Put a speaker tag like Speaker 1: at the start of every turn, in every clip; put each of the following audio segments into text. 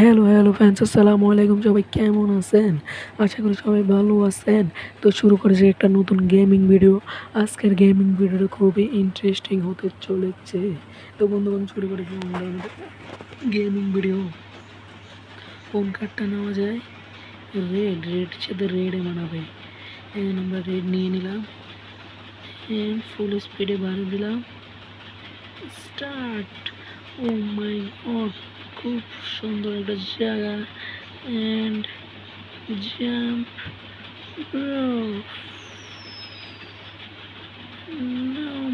Speaker 1: Hello hello fans আসসালামু আলাইকুম। সবাই কেমন আছেন? আশা করি সবাই ভালো আছেন। তো শুরু করেছি একটা নতুন গেমিং ভিডিও আজকের গেমিং ভিডিওটা খুবই ইন্টারেস্টিং হতে চলেছে। তো বন্ধুগণ, শুরু করেছি গেমিং ভিডিও কোন কার্ডটা নেওয়া যায়। রেড রেড সাথে রেডে বানাবে। জন্য আমরা রেড নিয়ে নিলাম। ফুল স্পিডে বাড়িয়ে দিলাম। স্টার্ট ও মাই গড খুব সুন্দর একটা জায়গা। And jump bro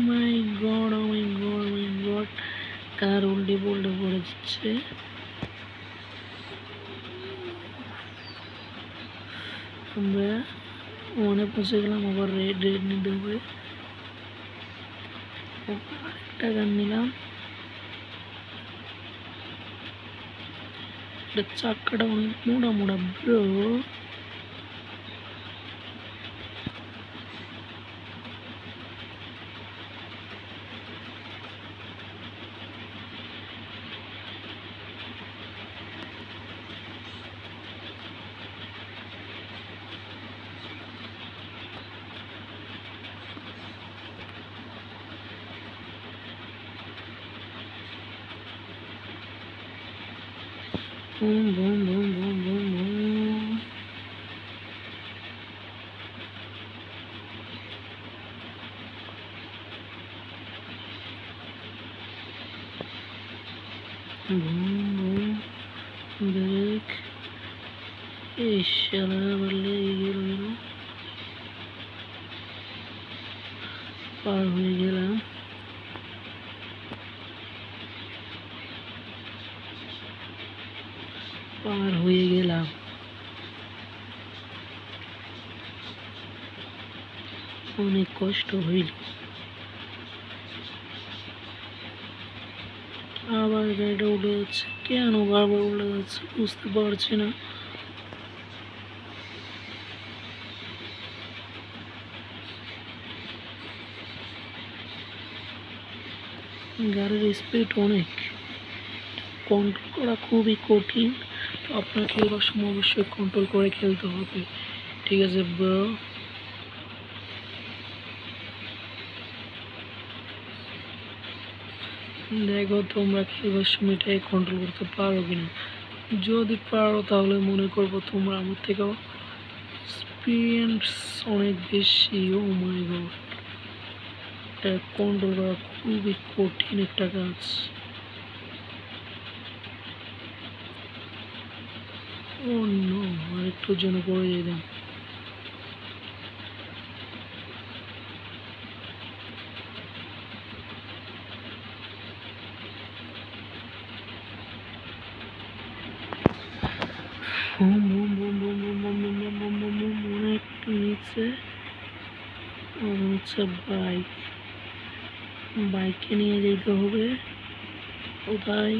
Speaker 1: my god oh my god my god car উল্টে পুল্টে পড়ে যাচ্ছে আমরা মনে পৌঁছে গেলাম আবার রেড রেড নিতে হবে। আরেকটা গান নিলাম। ఇక్కడ చక్కడ మూడ మూడ bro Bum bum bum bum bum bum. Bum bum. Büyük eşyalara böyle geliyorum. Parmağını gelen. পার হয়ে গেলাম। অনেক কষ্ট হইল। আবার গাড়িটা উঠে যাচ্ছে। কেন বারবার উঠে যাচ্ছে বুঝতে পারছি না। গাড়ির স্পিড অনেক। কন্ট্রোল করা খুবই কঠিন। তো আপনার খেলবার সময় অবশ্যই কন্ট্রোল করে খেলতে হবে। ঠিক আছে দেখো তোমরা খেলবার সময় এটাই কন্ট্রোল করতে পারো কিনা। যদি পারো তাহলে মনে করব তোমরা আমার থেকেও এক্সপিরিয়েন্স অনেক বেশি। ও মাই গড কন্ট্রোল করা খুবই কঠিন একটা কাজ। অন্য আরেকটুর জন্য পড়ে যেতাম একটু নিচে হচ্ছে বাইক বাইকে নিয়ে যেতে হবে কোথায়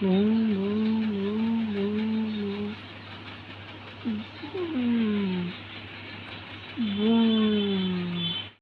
Speaker 1: 嗯嗯。